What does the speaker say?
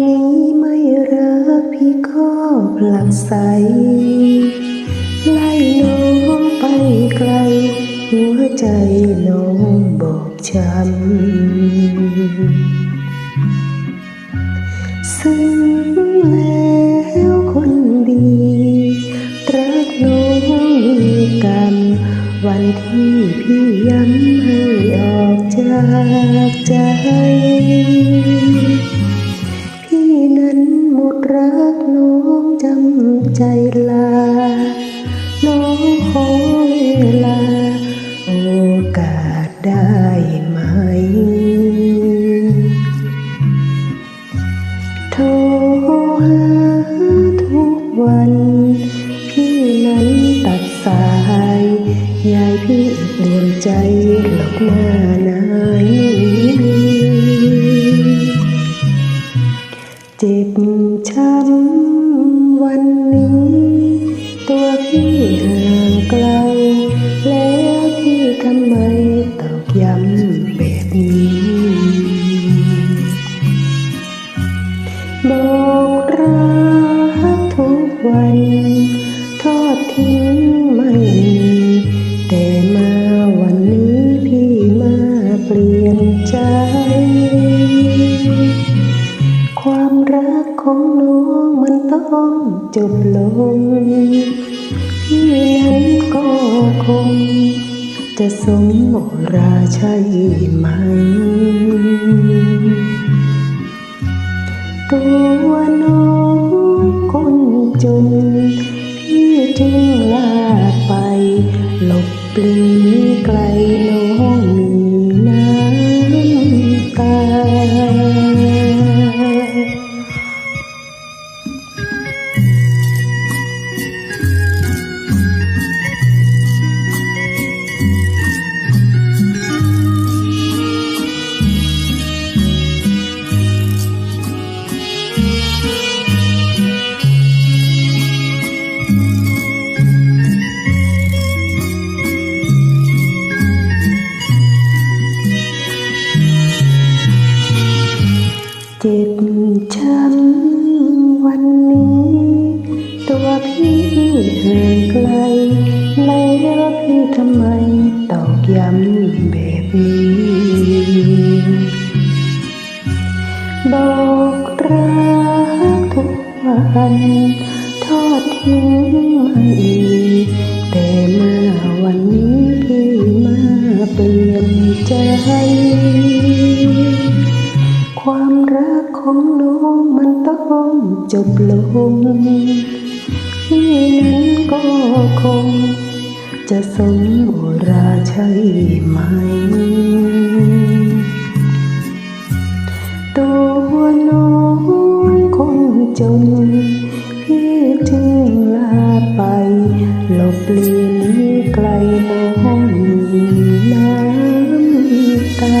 นี้ไม่รักพี่ก็ผลักใส ไล่น้องไปไกล หัวใจน้องบอกช้ำซึ่งแล้วคนดี รักน้องมีกรรมวันที่พี่ย้ำให้ออกจากใจ รักน้องจำใจลา น้องขอเวลา โอกาสได้ไหม โทรหาทุกวัน พี่นั้นตัดสาย ยายพี่เปลี่ยนใจหลอกหน้า ของน้องมันต้องจบลงพี่นั้นก็คง จะสมโอราใช่ไหม ตัวน้องคนจนพี่จึงลาไป หลบปลีไกลน้อง พี่ห่างไกลแล้วพี่ทำไมตอกย้ำแบบนี้บอกรักทุกวันทอดทิ้งไม่แต่มาวันนี้พี่มาเปลี่ยนใจ ความรักของน้องมันต้องจบลง พี่นั้นก็คง จะสมโอราใช่ไหม ตัวน้องคนจน พี่จึงลาไปหลบเลียนีไกลน้องน้ำตา